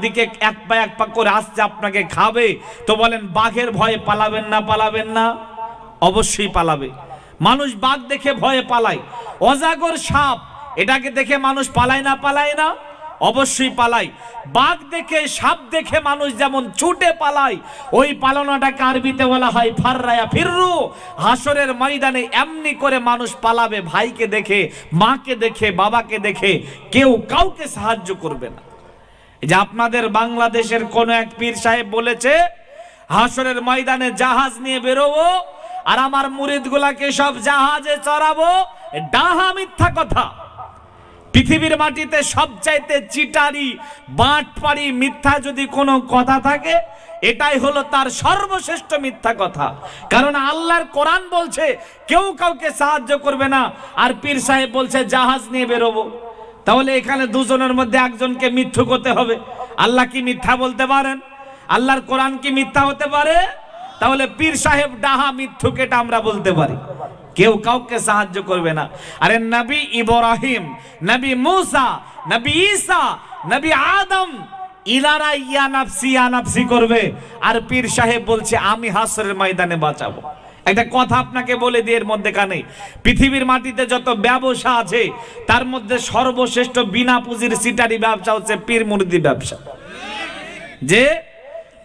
দিকে এক পা এক পা করে আসছে, আপনাকে খাবে। তো বলেন, বাঘের ভয়ে পালাবেন না পালাবেন না? অবশ্যই পালাবে। মানুষ বাঘ দেখে ভয়ে পালায়। অজাগর সাপ, এটাকে দেখে মানুষ পালায় না পালায় না? অবশ্যই পালায়। বাঘ দেখে, সাপ দেখে মানুষ যেমন ছুটে পালায়, ওই পালনাটা কারবিতে বলা হয় ফাররায়া ফিররু। হাসরের ময়দানে এমনি করে মানুষ পালাবে, ভাইকে দেখে, মাকে দেখে, বাবাকে দেখে। কেউ কাউকে সাহায্য করবে না। যে আপনাদের বাংলাদেশের কোন এক পীর সাহেব বলেছে হাসরের ময়দানে জাহাজ নিয়ে বেরোবো আর আমার মুরিদগুলাকে সব জাহাজে চড়াবো ডাহা মিথ্যা কথা। পৃথিবীর মাটিতে সবচাইতে চিটারি, বাটপাড়ি মিথ্যা যদি কোনো কথা থাকে, এটাই হলো তার সর্বশ্রেষ্ঠ মিথ্যা কথা। কারণ আল্লাহর কোরআন বলছে, কেউ কাউকে সাহায্য করবে না। আর পীর সাহেব বলছে, জাহাজ নিয়ে বেরোবো। তাহলে এখানে দুজনের মধ্যে একজনকে মিথ্যু করতে হবে। আল্লাহ কি মিথ্যা বলতে পারেন? আল্লাহর কোরআন কি মিথ্যা হতে পারে? তাহলে পীর সাহেব ডাহা মিথ্যুক এটা আমরা বলতে পারি। কেউ কাউকে সাহায্য করবে না। আরে নবী ইব্রাহিম, নবী মুসা, নবী ঈসা, নবী আদম, ইলারা ইয়া নাফসি ইয়া নাফসি করবে। আর পীর সাহেব বলছে, আমি হাসরের ময়দানে বাঁচাবো। একটা কথা আপনাকে বলে দিয়ে এর মধ্যে কানে। পৃথিবীর মাটিতে যত ব্যবসা আছে, তার মধ্যে সর্বশ্রেষ্ঠ বিনা পুঁজির সিটারি ব্যবসা হচ্ছে পীর মুরিদি ব্যবসা। যে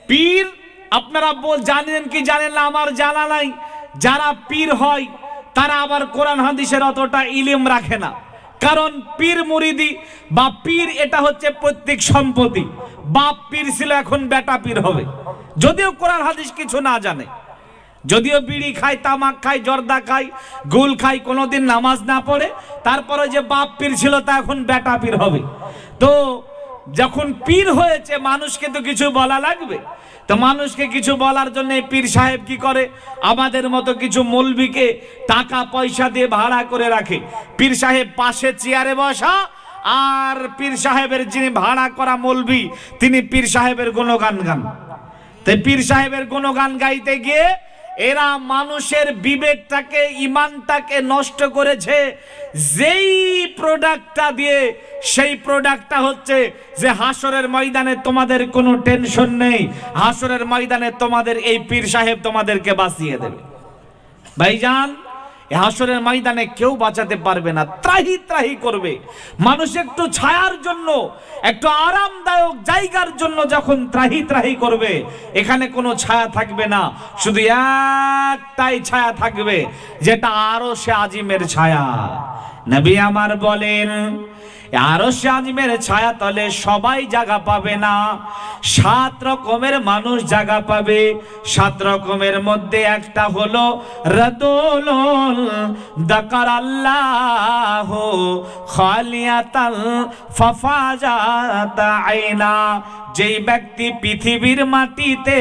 পীর, আপনারা জানেন কি জানেন না, আমার জানা নাই। যারা পীর হয়, তারা আবার কোরআন হাদিসের অতটা ইলিম রাখে না। কারণ পীর মুরিদি বা পীর এটা হচ্ছে প্রত্যেক সম্পত্তি। বাপ পীর ছিল, এখন বেটা পীর হবে। যদিও কোরআন হাদিস কিছু না জানে। যদিও বিড়ি খায়, তামাক খায়, জর্দা খায়, গুল খায়, কোনোদিন নামাজ না পড়ে, তারপরে যে বাপ পীর ছিল তা এখন বেটা পীর হবে। তো যখন পীর হয়েছে, মানুষকে তো কিছু বলা লাগবে। তো মানুষকে কিছু বলার জন্য পীর সাহেব কি করে? আমাদের মতো কিছু মৌলবিকে টাকা পয়সা দিয়ে ভাড়া করে রাখে। পীর সাহেব পাশে চেয়ারে বসা, আর পীর সাহেবের যিনি ভাড়া করা মৌলবি, তিনি পীর সাহেবের গুণগান গান। তাই পীর সাহেবের গুণগান গাইতে গিয়ে এরা মানুষের বিবেকটাকে, ইমানটাকে নষ্ট করেছে। যেই প্রোডাক্টটা দিয়ে, সেই প্রোডাক্টটা হচ্ছে যে হাসরের ময়দানে তোমাদের কোনো টেনশন নেই। হাসরের ময়দানে তোমাদের এই পীর সাহেব তোমাদেরকে বাঁচিয়ে দেবে। ভাইজান এ হাসরের ময়দানে কেউ বাঁচাতে পারবে না। ত্রাহি ত্রাহি করবে। মানুষ একটু ছায়ার জন্য, একটু আরামদায়ক জায়গার জন্য যখন ত্রাহি ত্রাহি করবে, এখানে কোনো ছায়া থাকবে না। শুধু একটাই ছায়া থাকবে, যেটা আরও সে আজিমের ছায়া। নবী আমার বলেন আরও আজিমের ছায়া তলে সবাই জায়গা পাবে না। সাত রকমের মানুষ জায়গা পাবে। সাত রকমের মধ্যে একটা হলো রদুল দাকার আল্লাহ খালিয়াতাল ফাফাজাত আইনা। যেই ব্যক্তি পৃথিবীর মাটিতে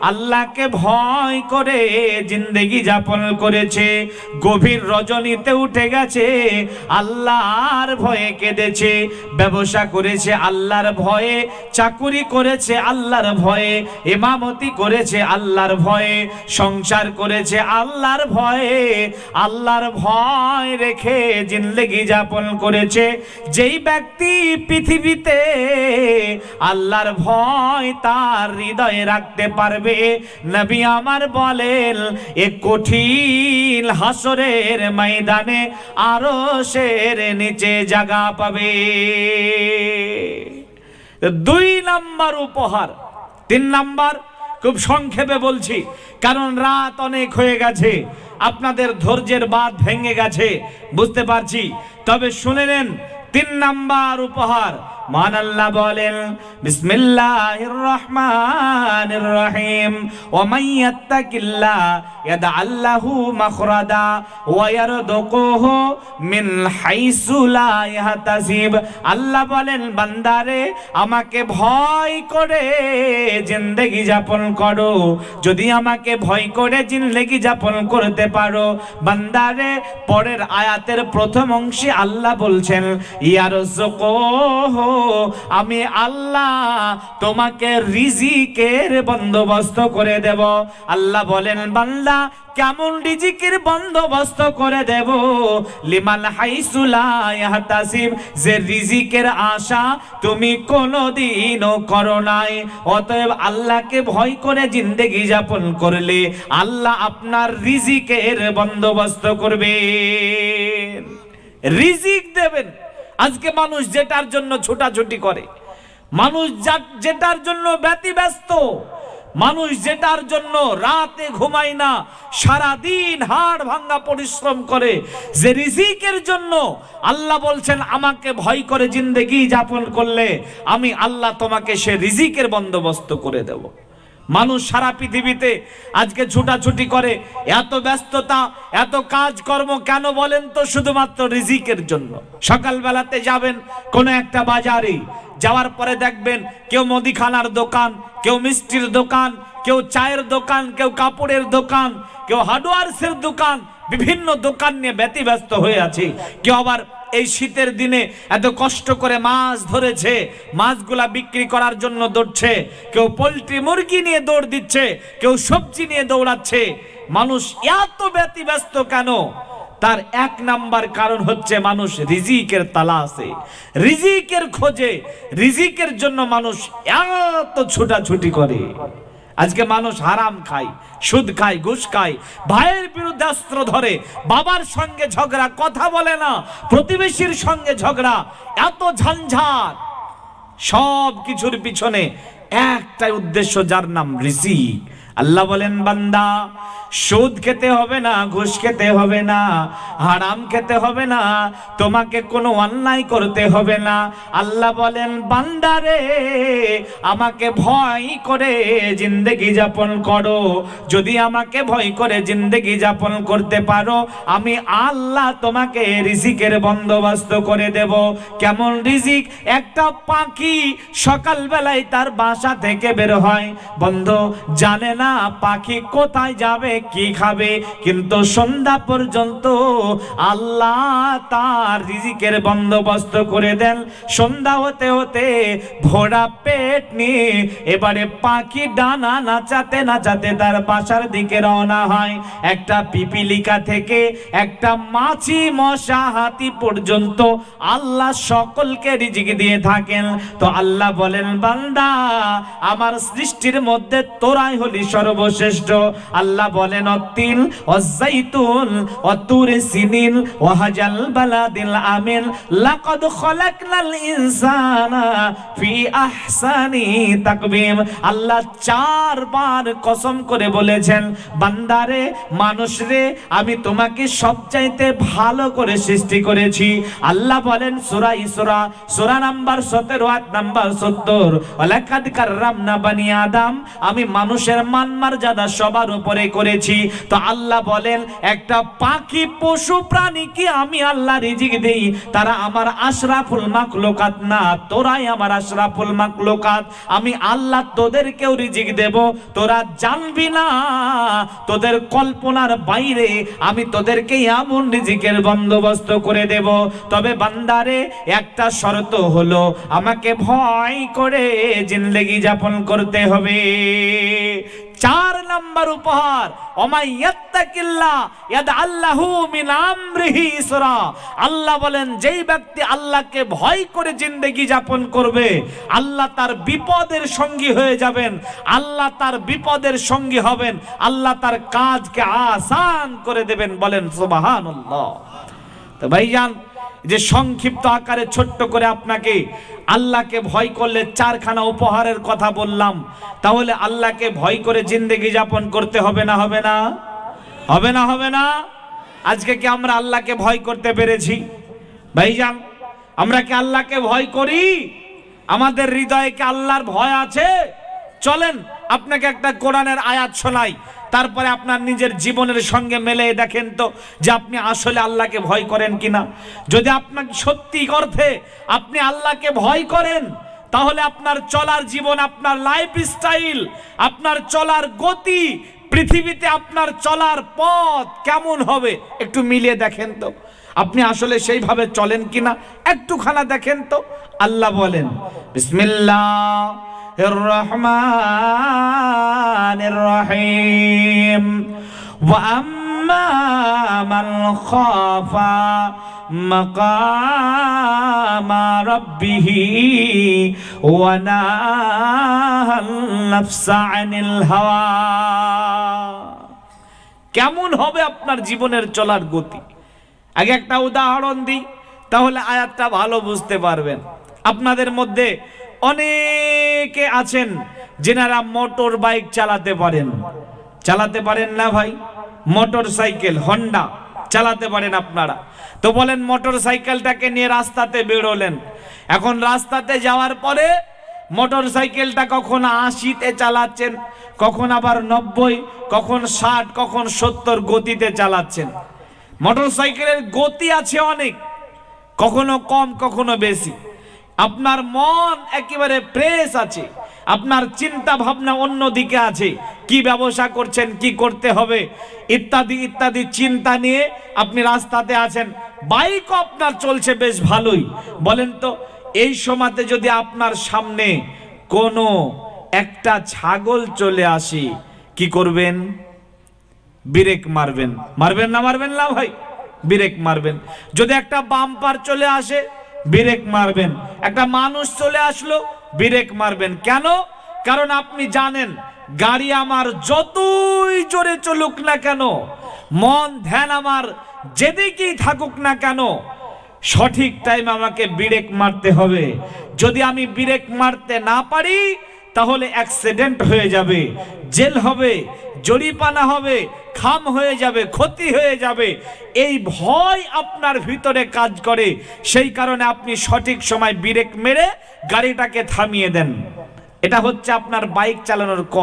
আল্লাহকে ভয় করে জিন্দেগি যাপন করেছে, গভীর রজনীতে উঠে গেছে, আল্লাহর ভয়ে কেঁদেছে, ব্যবসা করেছে, আল্লাহর ভয়ে, চাকুরি করেছে, আল্লাহর ভয়ে, ইমামতি করেছে, আল্লাহর ভয়ে, সংসার করেছে, আল্লাহর ভয়ে, আল্লাহর ভয় রেখে জিন্দেগি যাপন করেছে। যেই ব্যক্তি পৃথিবীতে আল্লাহর ভয় তার হৃদয়ে রাখতে পারবে। নবী আমার বলেন, এ কঠিন হাসরের ময়দানে আরও শের নিচে জায়গা পাবে। দুই নাম্বার উপহার, তিন নাম্বার, খুব সংক্ষেপে বলছি, কারণ রাত অনেক হয়ে গেছে, আপনাদের ধৈর্যের বাদ ভেঙে গেছে, বুঝতে পারছি। তবে শুনে নেন, তিন নাম্বার উপহার রহিম। হাইসু লা আল্লাহ বলেন, বান্দারে, আমাকে ভয় করে জিন্দেগি যাপন করো। যদি আমাকে ভয় করে জিন্দেগি যাপন করতে পারো, বান্দারে, পরের আয়াতের প্রথম অংশে আল্লাহ বলছেন, ইয়ারযুকুহু আমি আল্লাহ তোমাকে রিজিকের বন্দোবস্ত করে দেব। আল্লাহ বলেন, বান্দা, কেমন রিজিকের বন্দোবস্ত করে দেব? লিমান হাইসুলা ইয়াহতাসিব, যে রিজিকের আশা তুমি কোনোদিনও করো নাই। অতএব আল্লাহকে ভয় করে জিন্দেগি যাপন করলে আল্লাহ আপনার রিজিকের বন্দোবস্ত করবে রিজিক দেবেন। আজকে মানুষ যেটার জন্য ছোটাছুটি করে, মানুষ যেটার জন্য ব্যতিব্যস্ত, মানুষ যেটার জন্য রাতে ঘুমায় না সারা দিন হাড় ভাঙ্গা পরিশ্রম করে, যে রিজিকের জন্য আল্লাহ বলছেন, আমাকে ভয় করে জিন্দেগি যাপন করলে আমি আল্লাহ তোমাকে সে রিজিকের বন্দোবস্ত করে দেব। মানুষ সারা পৃথিবীতে আজকে ছুটাছুটি করে, এত ব্যস্ততা, এত কাজকর্ম কেন বলেন তো? শুধুমাত্র রিজিকের জন্য। সকালবেলাতে যাবেন কোনো একটা বাজারে, যাওয়ার পরে দেখবেন কেউ মুদিখানার দোকান, কেউ মিষ্টির দোকান, কেউ চায়ের দোকান, কেউ কাপড়ের দোকান, কেউ হার্ডওয়ার্সের দোকান, বিভিন্ন দোকান নিয়ে ব্যতিব্যস্ত হয়ে আছে। কেউ আবার এই শীতের দিনে এত কষ্ট করে মাছ ধরেছে, মাছগুলা বিক্রি করার জন্য দৌড়ছে, কেউ পোলট্রি মুরগি নিয়ে দৌড় দিচ্ছে, কেউ সবজি নিয়ে দৌড়াচ্ছে। মানুষ এত ব্যতিব্যস্ত কেন? তার এক নাম্বার কারণ হচ্ছে মানুষ রিজিকের তালাশে, রিজিকের খোঁজে, রিজিকের জন্য মানুষ এত ছুটাছুটি করে। আজকে মানুষ হারাম খায়, সুদ খায়, ঘুষ খায়। ভাইয়ের বিরুদ্ধে অস্ত্র ধরে, বাবার সঙ্গে ঝগড়া, কথা বলে না। প্রতিবেশীর সঙ্গে ঝগড়া, এত ঝঞ্ঝাট। সব কিছুর পিছনে একটাই উদ্দেশ্য, যার নাম ঋষি আল্লাহ বলেন, বান্দা সুদ খেতে হবে না, ঘুষ খেতে হবে না, হারাম খেতে হবে না, তোমাকে কোনো অন্যায় করতে হবে না। আল্লাহ বলেন বান্দারে আমাকে ভয় করে জিন্দেগি যাপন করো। যদি আমাকে ভয় করে জিন্দেগি যাপন করতে পারো, আমি আল্লাহ তোমাকে রিজিকের বন্দোবস্ত করে দেব। কেমন রিজিক? একটা পাখি সকালবেলায় তার বাসা থেকে বের হয়। বন্ধ, জানে না পাখি কোথায় যাবে কি খাবে? কিন্তু সন্ধ্যা পর্যন্ত আল্লাহ তার রিজিকের বন্দোবস্ত করে দেন। সন্ধ্যা হতে হতে ভোরা পেট নিয়ে এবারে পাখি ডানা নাচাতে নাচাতে তার বাসার দিকে রওনা হয়। একটা পিপিলিকা থেকে একটা মাছি মশা হাতি পর্যন্ত আল্লাহ সকলকে রিজিক দিয়ে থাকেন। তো আল্লাহ বলেন, বান্দা, আমার সৃষ্টির মধ্যে তোরাই হলি সর্বশ্রেষ্ঠ। আল্লাহ বলেন অতিল অজাইতুন অতুরে সিনিল, ওয়াহাজাল বালাদিল আমিন লাকাদ খলাকনাল ইনসানা ফি আহসানি তাকবীম। আল্লাহ চারবার কসম করে বলেছেন, বান্দারে মানুষ রে আমি তোমাকে সবচাইতে ভালো করে সৃষ্টি করেছি। আল্লাহ বলেন, সূরা ইসরা, সূরা নাম্বার 17 আয়াত নাম্বার 70 ওয়ালাকাদ কাররামনা বানি আদম, আমি মানুষের মান মর্যাদা সবার উপরে করেছি। তো আল্লাহ বলেন, একটা পাখি পশু প্রাণী কি আমি আল্লাহ রিজিক দেই? তারা আমার আশরাফুল মাখলুকাত না, তোরাই আমার আশরাফুল মাখলুকাত। আমি আল্লাহ তোদেরকেও রিজিক দেব। তোরা জানবি না, তোদের কল্পনার বাইরে আমি তোদেরকে এমন রিজিকের বন্দোবস্ত করে দেব। তবে বান্দারে, একটা শর্ত হলো, আমাকে ভয় করে জিন্দেগি যাপন করতে হবে। চার নাম্বার উপহার আল্লাহ বলেন, যেই ব্যক্তি আল্লাহকে ভয় করে জিন্দেগি যাপন করবে, আল্লাহ তার বিপদের সঙ্গী হয়ে যাবেন, আল্লাহ তার বিপদের সঙ্গী হবেন, আল্লাহ তার কাজকে আসান করে দেবেন বলেন সুবহানাল্লাহ। তো ভাইজান যে সংক্ষিপ্ত আকারে ছোট্ট করে আপনাকে আল্লাহকে ভয় করলে চারখানা উপহারের কথা বললাম, তাহলে আল্লাহকে ভয় করে জিন্দেগি যাপন করতে হবে না হবে না? হবে না হবে না? আজকে কি আমরা আল্লাহকে ভয় করতে পেরেছি? ভাইজান, আমরা কি আল্লাহকে ভয় করি? আমাদের হৃদয়ে কি আল্লাহর ভয় আছে? চলেন, আপনাকে একটা কোরআনের আয়াত শোনাই। তারপরে আপনার নিজের জীবনের সঙ্গে মেলে দেখেন তো যে আপনি আসলে আল্লাহকে ভয় করেন কিনা। যদি আপনাকে সত্যি অর্থে আপনি আল্লাহকে ভয় করেন, তাহলে আপনার চলার জীবন, আপনার লাইফ স্টাইল আপনার চলার গতি, পৃথিবীতে আপনার চলার পথ কেমন হবে একটু মিলিয়ে দেখেন তো। আপনি আসলে সেইভাবে চলেন কিনা একটুখানা দেখেন তো। আল্লাহ বলেন, বিসমিল্লাহ। الرحمن الرحيم وأما من خاف مقام ربه ونهى النفس عن الهوى কেমন হবে আপনার জীবনের চলার গতি আগে একটা উদাহরণ দিই তাহলে আয়াতটা ভালো বুঝতে পারবেন আপনাদের মধ্যে অনেকে আছেন যেনারা মোটর বাইক চালাতে পারেন। চালাতে পারেন না ভাই? মোটর সাইকেল হন্ডা চালাতে পারেন আপনারা। তো বলেন, মোটর সাইকেলটাকে নিয়ে রাস্তাতে বেরোলেন। এখন রাস্তাতে যাওয়ার পরে মোটর সাইকেলটা কখন আশিতে চালাচ্ছেন, কখন আবার নব্বই, কখন ষাট, কখন সত্তর গতিতে চালাচ্ছেন। মোটর সাইকেলের গতি আছে অনেক, কখনো কম, কখনো বেশি। আপনার মন একেবারে প্রেস আছে। আপনার চিন্তা ভাবনা অন্য দিকে আছে। কি ব্যবসা করছেন, কি করতে হবে, ইত্যাদি ইত্যাদি চিন্তা নিয়ে আপনি রাস্তাতে আছেন। বাইকও আপনার চলছে বেশ ভালোই। বলেন তো, এই সময়তে যদি আপনার সামনে কোনো একটা ছাগল চলে আসি, কি করবেন? ব্রেক মারবেন। মারবেন না মারবেন না ভাই? ব্রেক মারবেন। যদি একটা বাম্পার চলে আসে ব্রেক মারবেন। একটা মানুষ চলে আসলো, ব্রেক মারবেন। কেন? কারণ আপনি জানেন, গাড়ি আমার যতই জোরে চলুক না কেন, মন, ধ্যান আমার যেদিকেই থাকুক না কেন, সঠিক টাইম আমাকে ব্রেক মারতে হবে। যদি আমি ব্রেক মারতে না পারি, তাহলে অ্যাক্সিডেন্ট হয়ে যাবে, জেল হবে। জরিপানা হবে, খাম হয়ে যাবে, ক্ষতি হয়ে যাবে। এই ভয় আপনার ভিতরে কাজ করে। সেই কারণে আপনি সঠিক সময় বিরেক মেরে গাড়িটাকে থামিয়ে দেন। এটা হচ্ছে আপনার বাইক চালানোর